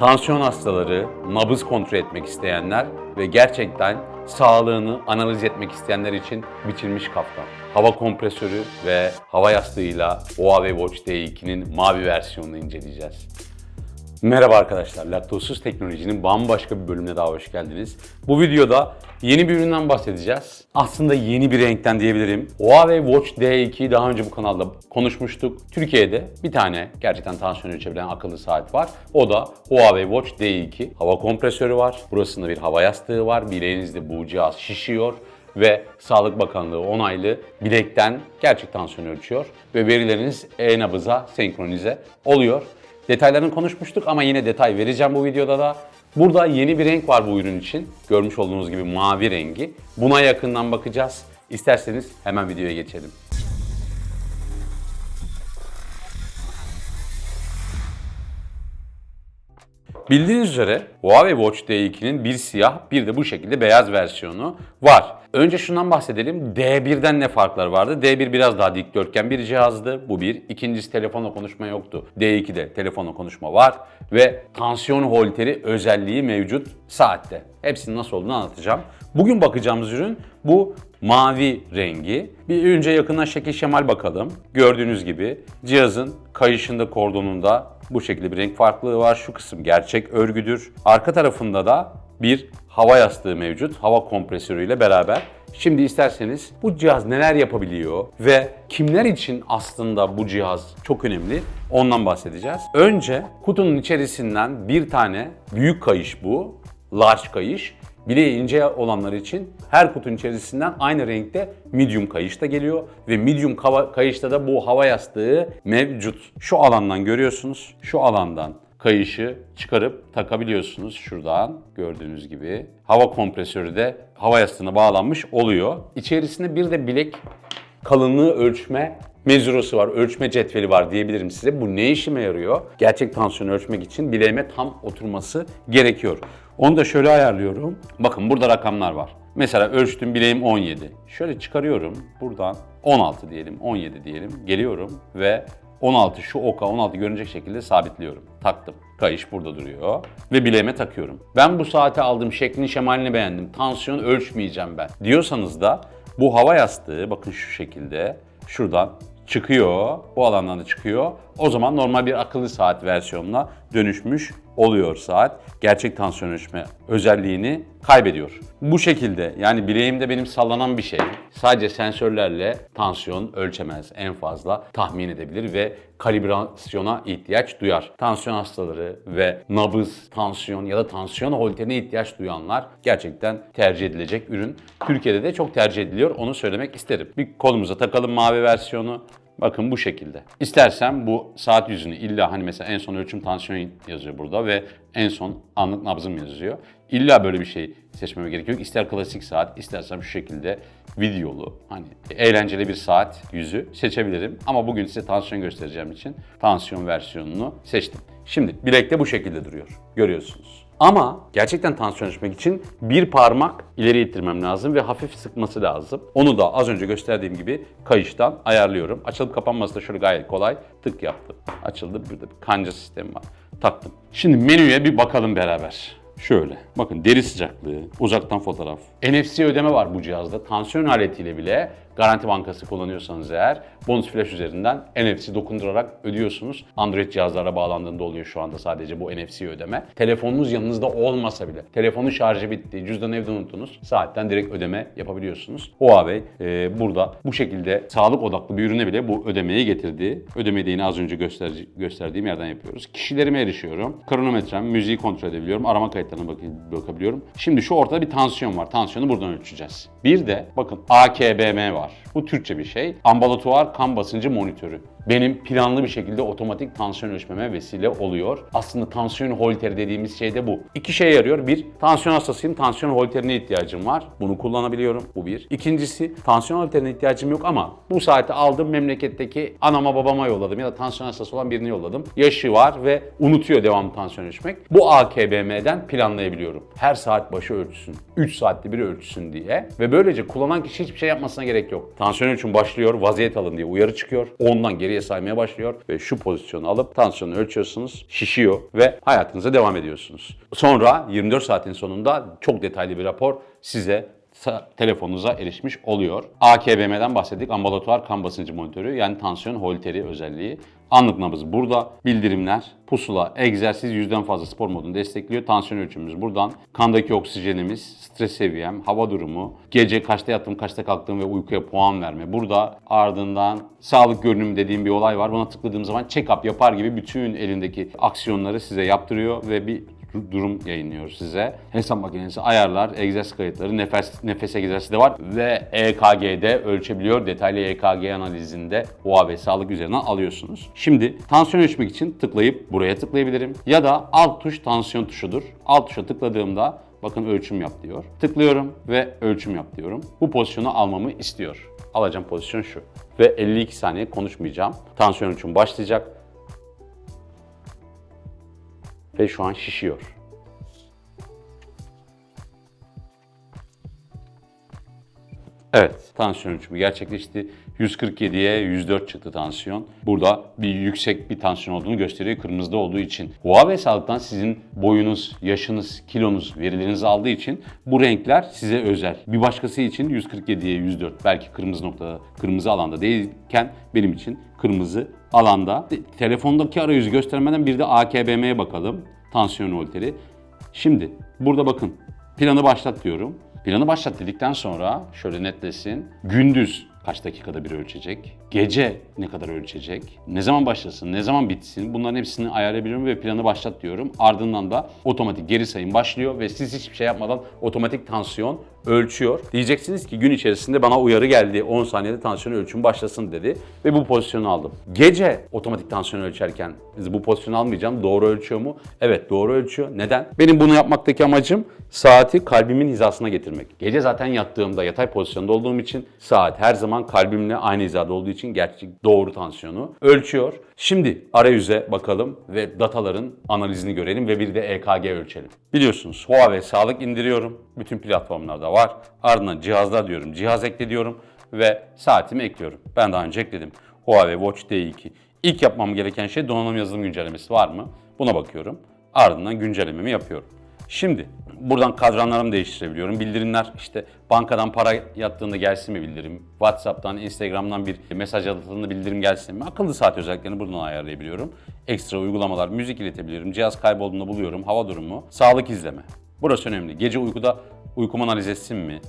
Tansiyon hastaları, nabız kontrol etmek isteyenler ve gerçekten sağlığını analiz etmek isteyenler için biçilmiş kaftan. Hava kompresörü ve hava yastığıyla Huawei Watch D2'nin mavi versiyonunu inceleyeceğiz. Merhaba arkadaşlar, Laktozsuz Teknoloji'nin bambaşka bir bölümüne daha hoş geldiniz. Bu videoda yeni bir üründen bahsedeceğiz. Aslında yeni bir renkten diyebilirim. Huawei Watch D2'yi daha önce bu kanalda konuşmuştuk. Türkiye'de bir tane gerçekten tansiyon ölçebilen akıllı saat var. O da Huawei Watch D2. Hava kompresörü var. Burasında bir hava yastığı var. Bileğinizde bu cihaz şişiyor ve Sağlık Bakanlığı onaylı bilekten gerçek tansiyon ölçüyor ve verileriniz e-nabıza senkronize oluyor. Detaylarını konuşmuştuk ama yine detay vereceğim bu videoda da. Burada yeni bir renk var bu ürün için. Görmüş olduğunuz gibi mavi rengi. Buna yakından bakacağız. İsterseniz hemen videoya geçelim. Bildiğiniz üzere Huawei Watch D2'nin bir siyah bir de bu şekilde beyaz versiyonu var. Önce şundan bahsedelim. D1'den ne farklar vardı? D1 biraz daha dikdörtgen bir cihazdı. Bu bir. İkincisi telefonla konuşma yoktu. D2'de telefonla konuşma var. Ve tansiyon holteri özelliği mevcut saatte. Hepsinin nasıl olduğunu anlatacağım. Bugün bakacağımız ürün bu mavi rengi. Bir önce yakından şekil şemal bakalım. Gördüğünüz gibi cihazın kayışında kordonunda bu şekilde bir renk farklılığı var. Şu kısım gerçek örgüdür. Arka tarafında da bir hava yastığı mevcut. Hava kompresörüyle beraber. Şimdi isterseniz bu cihaz neler yapabiliyor ve kimler için aslında bu cihaz çok önemli ondan bahsedeceğiz. Önce kutunun içerisinden bir tane büyük kayış bu. Large kayış. Bileği ince olanlar için her kutunun içerisinden aynı renkte medium kayış da geliyor ve medium kayışta da bu hava yastığı mevcut. Şu alandan görüyorsunuz. Şu alandan kayışı çıkarıp takabiliyorsunuz şuradan gördüğünüz gibi. Hava kompresörü de hava yastığına bağlanmış oluyor. İçerisinde bir de bilek kalınlığı ölçme mezurosu var, ölçme cetveli var diyebilirim size. Bu ne işime yarıyor? Gerçek tansiyonu ölçmek için bileğime tam oturması gerekiyor. Onu da şöyle ayarlıyorum. Bakın burada rakamlar var. Mesela ölçtüm bileğim 17. Şöyle çıkarıyorum buradan 16 diyelim, 17 diyelim. Geliyorum ve 16 şu oka 16 görünecek şekilde sabitliyorum. Taktım. Kayış burada duruyor ve bileğime takıyorum. Ben bu saate aldığım şeklini şemalini beğendim. Tansiyon ölçmeyeceğim ben. Diyorsanız da bu hava yastığı bakın şu şekilde şuradan çıkıyor. Bu alandan da çıkıyor. O zaman normal bir akıllı saat versiyonuna dönüşmüş oluyor saat. Gerçek tansiyon ölçme özelliğini kaybediyor. Bu şekilde yani bileğimde benim sallanan bir şey sadece sensörlerle tansiyon ölçemez. En fazla tahmin edebilir ve kalibrasyona ihtiyaç duyar. Tansiyon hastaları ve nabız, tansiyon ya da tansiyon holterine ihtiyaç duyanlar gerçekten tercih edilecek ürün. Türkiye'de de çok tercih ediliyor onu söylemek isterim. Bir kolumuza takalım mavi versiyonu. Bakın bu şekilde. İstersen bu saat yüzünü illa hani mesela en son ölçüm tansiyon yazıyor burada ve en son anlık nabzım yazıyor. İlla böyle bir şey seçmeme gerek yok. İster klasik saat, istersem şu şekilde videolu, hani eğlenceli bir saat yüzü seçebilirim. Ama bugün size tansiyon göstereceğim için tansiyon versiyonunu seçtim. Şimdi bilekte bu şekilde duruyor. Görüyorsunuz. Ama gerçekten tansiyon ölçmek için bir parmak ileri ittirmem lazım ve hafif sıkması lazım. Onu da az önce gösterdiğim gibi kayıştan ayarlıyorum. Açılıp kapanması da şöyle gayet kolay. Tık yaptım. Açıldı. Burada bir kanca sistemi var. Taktım. Şimdi menüye bir bakalım beraber. Şöyle. Bakın deri sıcaklığı, uzaktan fotoğraf. NFC ödeme var bu cihazda. Tansiyon aletiyle bile Garanti Bankası kullanıyorsanız eğer bonus flash üzerinden NFC dokundurarak ödüyorsunuz. Android cihazlara bağlandığında oluyor şu anda sadece bu NFC ödeme. Telefonunuz yanınızda olmasa bile, telefonun şarjı bitti, cüzdanı evde unuttunuz, saatten direkt ödeme yapabiliyorsunuz. Huawei e, burada bu şekilde sağlık odaklı bir ürüne bile bu ödemeyi getirdi. Ödemeyi de yine az önce göster gösterdiğim yerden yapıyoruz. Kişilerime erişiyorum. Kronometrem, müziği kontrol edebiliyorum. Arama kayıtlarına bak bakabiliyorum. Şimdi şu ortada bir tansiyon var. Tansiyonu buradan ölçeceğiz. Bir de bakın AKBM var. Bu Türkçe bir şey. Ambulatuar kan basıncı monitörü. Benim planlı bir şekilde otomatik tansiyon ölçmeme vesile oluyor. Aslında tansiyon holteri dediğimiz şey de bu. İki şey yarıyor. Bir, tansiyon hastasıyım. Tansiyon holterine ihtiyacım var. Bunu kullanabiliyorum. Bu bir. İkincisi, tansiyon holterine ihtiyacım yok ama bu saati aldım memleketteki anama babama yolladım ya da tansiyon hastası olan birini yolladım. Yaşı var ve unutuyor devamlı tansiyon ölçmek. Bu AKBM'den planlayabiliyorum. Her saat başı ölçsün. 3 saatte bir ölçsün diye. Ve böylece kullanan kişi hiçbir şey yapmasına gerek yok. Tansiyon ölçüm başlıyor, vaziyet alın diye uyarı çıkıyor. Ondan geriye geriye saymaya başlıyor ve şu pozisyonu alıp tansiyonu ölçüyorsunuz, şişiyor ve hayatınıza devam ediyorsunuz. Sonra 24 saatin sonunda çok detaylı bir rapor size telefonunuza erişmiş oluyor. AKBM'den bahsettik. Ambulatuar kan basıncı monitörü yani tansiyon holteri özelliği. Anlık nabız burada. Bildirimler, pusula, egzersiz yüzden fazla spor modunu destekliyor. Tansiyon ölçümümüz buradan. Kandaki oksijenimiz, stres seviyem, hava durumu, gece kaçta yattım, kaçta kalktım ve uykuya puan verme. Burada ardından sağlık görünümü dediğim bir olay var. Buna tıkladığım zaman check-up yapar gibi bütün elindeki aksiyonları size yaptırıyor ve bir durum yayınlıyor size. Hesap makinesi, ayarlar, egzersiz kayıtları, nefes nefes egzersizi de var ve EKG'de ölçebiliyor. Detaylı EKG analizinde OAV sağlık üzerinden alıyorsunuz. Şimdi tansiyon ölçmek için tıklayıp buraya tıklayabilirim ya da alt tuş tansiyon tuşudur. Alt tuşa tıkladığımda bakın ölçüm yap diyor. Tıklıyorum ve ölçüm yap diyorum. Bu pozisyonu almamı istiyor. Alacağım pozisyon şu. Ve 52 saniye konuşmayacağım. Tansiyon ölçüm başlayacak. Ve şu an şişiyor. Evet, tansiyon ölçümü gerçekleşti. 147'ye 104 çıktı tansiyon. Burada bir yüksek bir tansiyon olduğunu gösteriyor kırmızıda olduğu için. Huawei Sağlık'tan sizin boyunuz, yaşınız, kilonuz, verilerinizi aldığı için bu renkler size özel. Bir başkası için 147'ye 104 belki kırmızı noktada, kırmızı alanda değilken benim için kırmızı alanda. Telefondaki arayüzü göstermeden bir de AKBM'ye bakalım. Tansiyon holteri. Şimdi burada bakın planı başlat diyorum. Planı başlat dedikten sonra şöyle netlesin. Gündüz kaç dakikada bir ölçecek? Gece ne kadar ölçecek? Ne zaman başlasın? Ne zaman bitsin? Bunların hepsini ayarlayabiliyorum ve planı başlat diyorum. Ardından da otomatik geri sayım başlıyor ve siz hiçbir şey yapmadan otomatik tansiyon ölçüyor. Diyeceksiniz ki gün içerisinde bana uyarı geldi. 10 saniyede tansiyon ölçüm başlasın dedi ve bu pozisyonu aldım. Gece otomatik tansiyon ölçerken bu pozisyonu almayacağım. Doğru ölçüyor mu? Evet doğru ölçüyor. Neden? Benim bunu yapmaktaki amacım saati kalbimin hizasına getirmek. Gece zaten yattığımda yatay pozisyonda olduğum için saat her zaman kalbimle aynı hizada olduğu için gerçek doğru tansiyonu ölçüyor. Şimdi arayüze bakalım ve dataların analizini görelim ve bir de EKG ölçelim. Biliyorsunuz Huawei Sağlık indiriyorum. Bütün platformlarda var. Ardından cihazlar diyorum. Cihaz ekle diyorum ve saatimi ekliyorum. Ben daha önce ekledim. Huawei Watch D2. İlk yapmam gereken şey donanım yazılım güncellemesi var mı? Buna bakıyorum. Ardından güncellememi yapıyorum. Şimdi buradan kadranlarımı değiştirebiliyorum. Bildirimler işte bankadan para yattığında gelsin mi bildirim? WhatsApp'tan, Instagram'dan bir mesaj atıldığında bildirim gelsin mi? Akıllı saat özelliklerini buradan ayarlayabiliyorum. Ekstra uygulamalar, müzik iletebiliyorum. Cihaz kaybolduğunda buluyorum. Hava durumu, sağlık izleme. Burası önemli. Gece uykuda uykumu analiz etsin mi?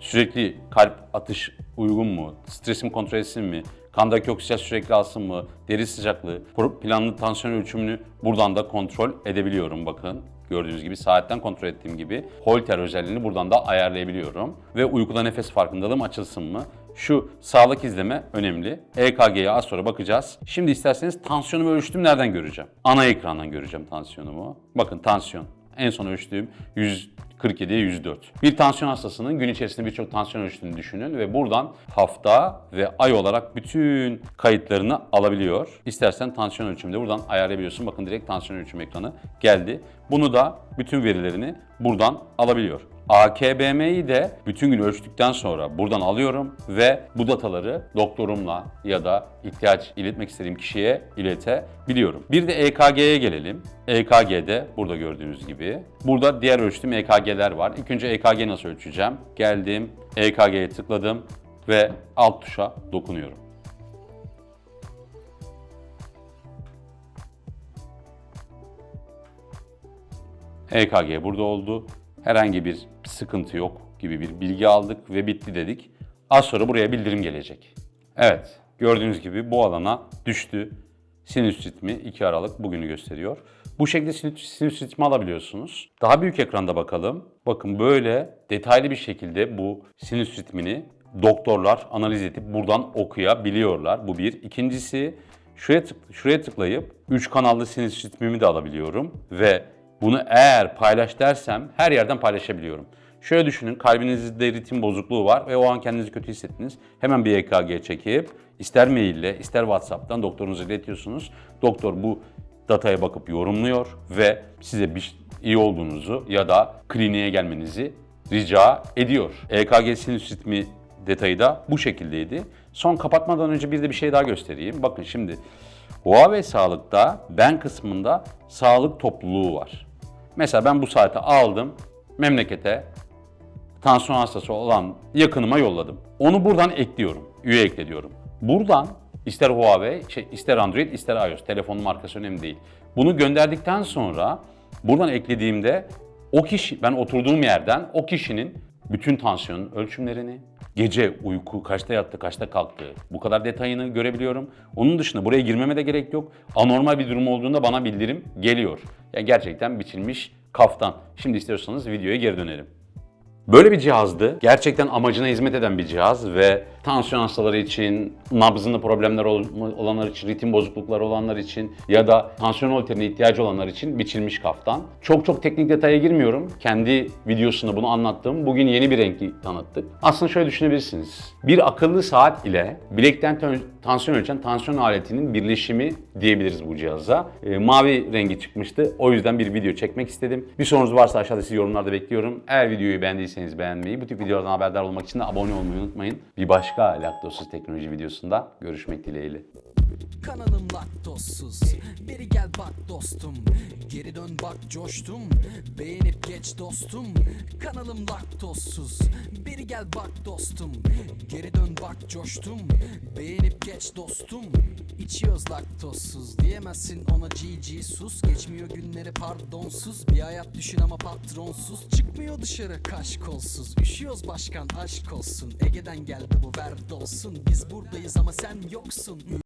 Sürekli kalp atış uygun mu? Stresimi kontrol etsin mi? Kandaki oksijen sürekli alsın mı? Deri sıcaklığı, planlı tansiyon ölçümünü buradan da kontrol edebiliyorum bakın. Gördüğünüz gibi saatten kontrol ettiğim gibi Holter özelliğini buradan da ayarlayabiliyorum. Ve uykuda nefes farkındalığım açılsın mı? Şu sağlık izleme önemli. EKG'ye az sonra bakacağız. Şimdi isterseniz tansiyonumu ölçtüm nereden göreceğim? Ana ekrandan göreceğim tansiyonumu. Bakın tansiyon. En son ölçtüğüm 147'ye 104. Bir tansiyon hastasının gün içerisinde birçok tansiyon ölçtüğünü düşünün ve buradan hafta ve ay olarak bütün kayıtlarını alabiliyor. İstersen tansiyon ölçümünde buradan ayarlayabiliyorsun. Bakın direkt tansiyon ölçüm ekranı geldi. Bunu da bütün verilerini buradan alabiliyor. AKBM'yi de bütün gün ölçtükten sonra buradan alıyorum ve bu dataları doktorumla ya da ihtiyaç iletmek istediğim kişiye iletebiliyorum. Bir de EKG'ye gelelim. EKG'de burada gördüğünüz gibi. Burada diğer ölçtüğüm EKG'ler var. İlk önce EKG nasıl ölçeceğim? Geldim, EKG'ye tıkladım ve alt tuşa dokunuyorum. EKG burada oldu. Herhangi bir sıkıntı yok gibi bir bilgi aldık ve bitti dedik. Az sonra buraya bildirim gelecek. Evet, gördüğünüz gibi bu alana düştü. Sinüs ritmi 2 Aralık bugünü gösteriyor. Bu şekilde sinüs, ritmi alabiliyorsunuz. Daha büyük ekranda bakalım. Bakın böyle detaylı bir şekilde bu sinüs ritmini doktorlar analiz edip buradan okuyabiliyorlar. Bu bir. İkincisi şuraya, tık, şuraya tıklayıp 3 kanallı sinüs ritmimi de alabiliyorum ve bunu eğer paylaş dersem her yerden paylaşabiliyorum. Şöyle düşünün kalbinizde ritim bozukluğu var ve o an kendinizi kötü hissettiniz. Hemen bir EKG çekip ister maille ister WhatsApp'tan doktorunuza iletiyorsunuz. Doktor bu dataya bakıp yorumluyor ve size bir iyi olduğunuzu ya da kliniğe gelmenizi rica ediyor. EKG sinüs ritmi detayı da bu şekildeydi. Son kapatmadan önce bir de bir şey daha göstereyim. Bakın şimdi Huawei Sağlık'ta ben kısmında sağlık topluluğu var. Mesela ben bu saati aldım memlekete tansiyon hastası olan yakınıma yolladım. Onu buradan ekliyorum. Üye ekle diyorum. Buradan ister Huawei, şey, ister Android, ister iOS. Telefonun markası önemli değil. Bunu gönderdikten sonra buradan eklediğimde o kişi, ben oturduğum yerden o kişinin bütün tansiyon ölçümlerini, gece uyku kaçta yattı, kaçta kalktı, bu kadar detayını görebiliyorum. Onun dışında buraya girmeme de gerek yok. Anormal bir durum olduğunda bana bildirim geliyor. Yani gerçekten biçilmiş kaftan. Şimdi istiyorsanız videoya geri dönelim. Böyle bir cihazdı. Gerçekten amacına hizmet eden bir cihaz ve tansiyon hastaları için, nabzında problemler ol- olanlar için, ritim bozuklukları olanlar için ya da tansiyon holterine ihtiyacı olanlar için biçilmiş kaftan. Çok çok teknik detaya girmiyorum. Kendi videosunda bunu anlattım. Bugün yeni bir rengi tanıttık. Aslında şöyle düşünebilirsiniz. Bir akıllı saat ile bilekten tansiyon ölçen tansiyon aletinin birleşimi diyebiliriz bu cihaza. Ee, mavi rengi çıkmıştı. O yüzden bir video çekmek istedim. Bir sorunuz varsa aşağıda sizi yorumlarda bekliyorum. Eğer videoyu beğendiyseniz beğenmeyi, bu tip videolardan haberdar olmak için de abone olmayı unutmayın. Bir başka laktozsuz teknoloji videosunda görüşmek dileğiyle. Kanalım laktozsuz. Beri gel bak dostum. Geri dön bak coştum. Beğenip geç dostum. Kanalım laktozsuz. Beri gel bak dostum. Geri dön bak coştum. Beğenip geç dostum. İçiyoruz laktozsuz. Diyemezsin ona GG sus. Geçmiyor günleri pardonsuz. Bir hayat düşün ama patronsuz. Çıkmıyor dışarı kaş kolsuz Üşüyoruz başkan aşk olsun. Ege'den geldi bu verdi olsun Biz buradayız ama sen yoksun